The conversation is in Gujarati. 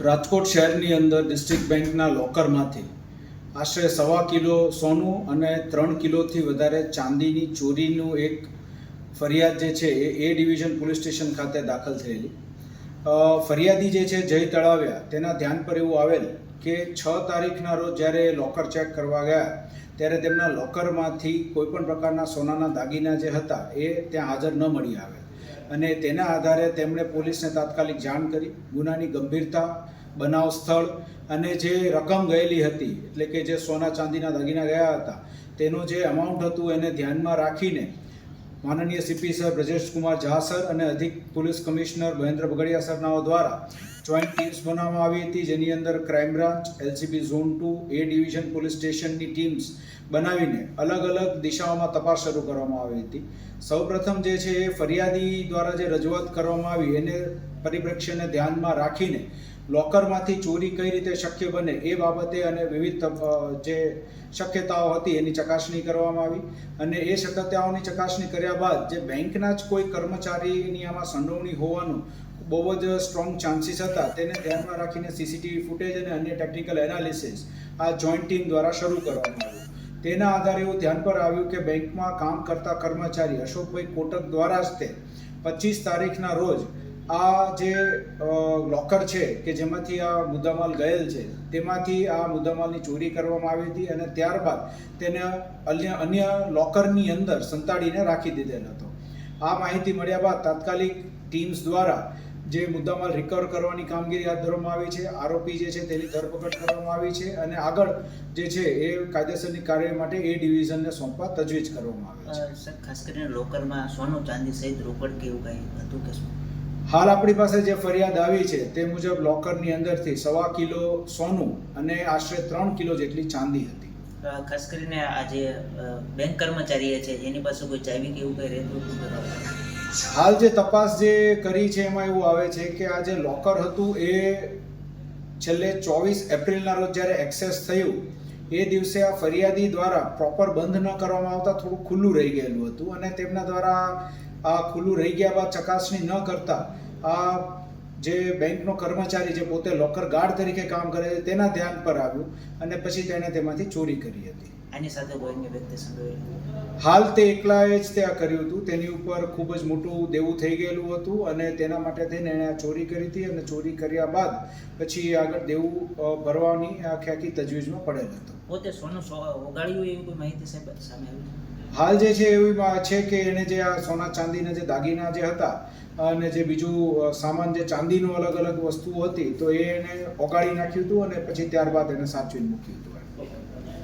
રાજકોટ શહેરની અંદર ડિસ્ટ્રિક્ટ બેંકના લોકરમાંથી આશરે સવા કિલો સોનું અને ત્રણ કિલોથી વધારે ચાંદીની ચોરીનું એક ફરિયાદ જે છે એ એ ડિવિઝન પોલીસ સ્ટેશન ખાતે દાખલ થયેલી. ફરિયાદી જે છે જય તળાવ્યા, તેના ધ્યાન પર એવું આવેલ કે છ તારીખના રોજ જ્યારે લોકર ચેક કરવા ગયા, ત્યારે તેમના લોકરમાંથી કોઈપણ પ્રકારના સોનાના દાગીના જે હતા એ ત્યાં હાજર ન મળી આવે. અને તેના આધારે તેમણે પોલીસને તાત્કાલિક જાણ કરી. ગુનાની ગંભીરતા, બનાવ સ્થળ અને જે રકમ ગયેલી હતી, એટલે કે જે સોના ચાંદીના દાગીના ગયા હતા, તેનું જે અમાઉન્ટ હતું એને ધ્યાનમાં રાખીને માનનીય CP sir Brajeshkumar Jha sir અને અધિક પોલીસ કમિશનર મહેન્દ્ર બગડિયા સરનાઓ દ્વારા જોઈન્ટ ટીમ્સ બનાવવામાં આવી હતી. જેની અંદર crime branch LCB zone two A division police સ્ટેશનની ટીમ્સ બનાવીને અલગ અલગ દિશાઓમાં તપાસ શરૂ કરવામાં આવી હતી. સૌપ્રથમ જે છે એ ફરિયાદી દ્વારા જે રજૂઆત કરવામાં આવી એને પરિપ્રેક્ષ્યને ધ્યાનમાં રાખીને લોકરમાંથી ચોરી કઈ રીતે શક્ય બને એ બાબતે અને વિવિધ જે શક્યતાઓ હતી એની ચકાસણી કરવામાં આવી અને એ શક્યતાઓની ચકાસણી કર્યા બાદ જે બેંકના જ કોઈ કર્મચારીની આમાં સંડોવણી હોવાનું બહુ જ સ્ટ્રોંગ ચાન્સીસ હતા તેને ધ્યાનમાં રાખીને સીસીટીવી ફૂટેજ અને અન્ય ટેકનિકલ એનાલિસિસ આ જોઈન્ટ ટીમ દ્વારા શરૂ કરવામાં આવ્યું. તેના આધારે એવું ધ્યાન પર આવ્યું કે બેંકમાં કામ કરતા કર્મચારી અશોકભાઈ કોટક દ્વારા જ તે પચીસ તારીખના રોજ આ જે લોકર છે કે જેમાંથી આ મુદ્દામાલ ગયેલ છે, તેમાંથી આ મુદ્દામાલની ચોરી કરવામાં આવી હતી અને ત્યારબાદ તેને અન્ય અન્ય લોકરની અંદર સંતાડીને રાખી દીધેલ હતો. આ માહિતી મળ્યા બાદ તાત્કાલિક ટીમ્સ દ્વારા જે મુદ્દામાલ રિકવર કરવાની કામગીરી હાથ ધરવામાં આવી છે આરોપી જે છે તેની ધરપકડ કરવામાં આવી છે અને આગળ જે છે એ કાયદેસરની કાર્ય માટે એ ડિવિઝનને સોંપવા તજવીજ કરવામાં આવે છે. સર ખાસ કરીને લોકરમાં સોનું ચાંદી સહિત રોકડ કે એવું કંઈ હતું કે હાલ આપણી પાસે જે ફરિયાદ આવી છે તે મુજબ લોકરની અંદરથી સવા કિલો સોનું અને આશરે ત્રણ કિલો જેટલી ચાંદી હતી. ખાસ કરીને આ જે બેંક કર્મચારી છે એની પાસે કોઈ ચાવી કે એવું કંઈ રહેતું હતું હાલ જે તપાસ જે કરી છે એમાં એવું આવે છે કે આ જે લોકર હતું એ છેલ્લે ચોવીસ એપ્રિલના રોજ જ્યારે એક્સેસ થયું, એ દિવસે આ ફરિયાદી દ્વારા પ્રોપર બંધ ન કરવામાં આવતા થોડું ખુલ્લું રહી ગયેલું હતું અને તેમના દ્વારા આ ખુલ્લું રહી ગયા બાદ ચકાસણી ન કરતા આ જે બેંકનો કર્મચારી જે પોતે લોકર ગાર્ડ તરીકે કામ કરે છે તેના ધ્યાન પર આવ્યું અને પછી તેણે તેમાંથી ચોરી કરી હતી. આની સાથે કોઈ અન્ય વ્યક્તિ સંડોવાયેલું હાલ તે એકલાએ જ તે આ કર્યું હતું. તેની ઉપર ખૂબ જ મોટું દેવું થઈ ગયેલું હતું અને તેના માટે થઈને એણે આ ચોરી કરી હતી અને ચોરી કર્યા બાદ પછી આગળ દેવું ભરવાની આખી આખી તજવીજમાં પડેલ હતો. પોતે સોનું ઓગાળ્યું એવી કોઈ માહિતી સાહેબ સામે આવી હાલ જે છે એવી છે કે એણે જે આ સોના ચાંદીના જે દાગીના જે હતા અને જે બીજું સામાન જે ચાંદીનું અલગ અલગ વસ્તુઓ હતી તો એ એને ઓગાળી નાખ્યું હતું અને પછી ત્યારબાદ એને સાચવીને મૂક્યું હતું.